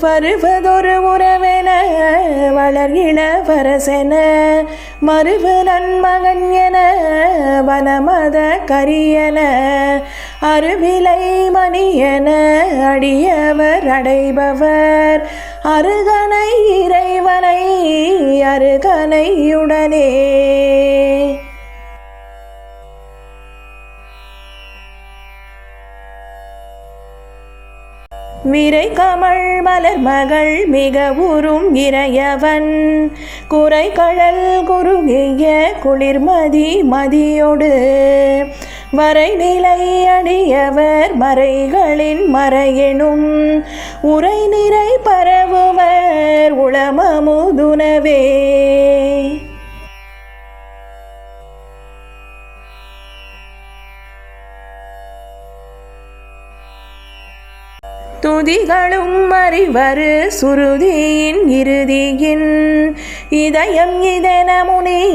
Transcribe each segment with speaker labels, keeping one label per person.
Speaker 1: வருவதொரு உறவென வளர்கின வரசென மறுவு நன்மகன் என வனமத கரியன அருவிலை மணியன அடியவர் அடைபவர். அருகனை இறைவனை அருகனையுடனே விரை கமழ் மலர் மகள் மிக உறும் இறையவன். குறை கழல் குறுகிய குளிர்மதி மதியோடு. வரை நிலை அடியவர் மறைகளின் மறையெனும். உரை நிறை பரவுவர் உளமமுதுனவே. துதிகளும் அறிவரு சுருதியின் இறுதியின். இதயம் இதன முனி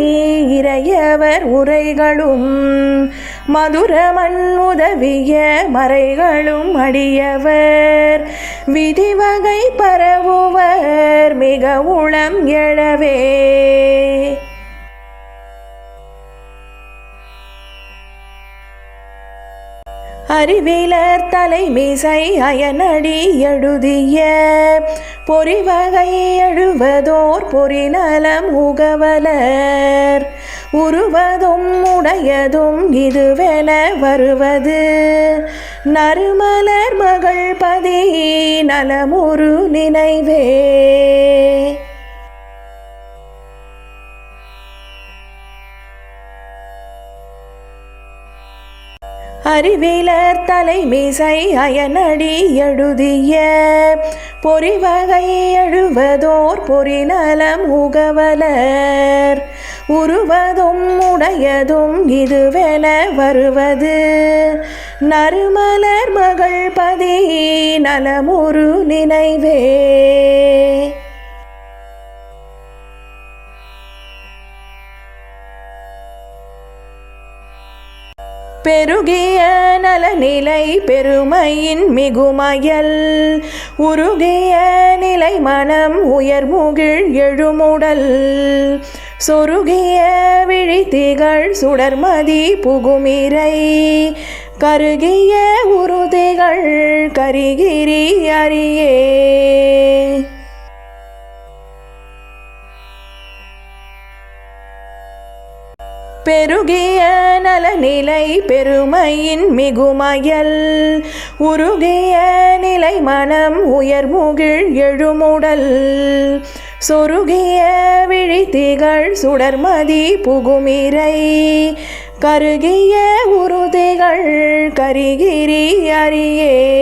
Speaker 1: இறையவர் உரைகளும். மதுரமன் உதவிய மறைகளும் அடியவர். விதிவகை பரவுவர் மிக உளம் எழவே. அறிவிலர் தலைமிசை அயனடி எழுதிய பொறிவகை எழுவதோர் பொறிநலம் உகவலர். உருவதும் உடையதும் இதுவென வருவது. நறுமலர் மகள் பதி நலமுரு நினைவே. அறிவிலர் தலைமிசை அயனடி எழுதிய பொறிவகை எழுவதோர் பொறிநலம் உகவலர் உருவதும் உடையதும் இதுவென வருவது. நறுமலர் மகள் பதி நலமுரு நினைவே. பெருகிய நலநிலை பெருமையின் மிகுமயல். உருகிய நிலை மனம் உயர்முகிழ் எழுமுடல். சொருகிய விழித்திகள் சுடர்மதி புகுமிரை. கருகிய உறுதிகள் கரிகிரி அறியே. பெருகிய நலநிலை பெருமையின் மிகுமயல். உருகிய நிலை மனம் உயர்முகிழ் எழுமுடல். சொருகிய விழித்திகள் சுடர்மதி புகுமிரை. கருகிய உறுதிகள் கரிகிரி அரியே.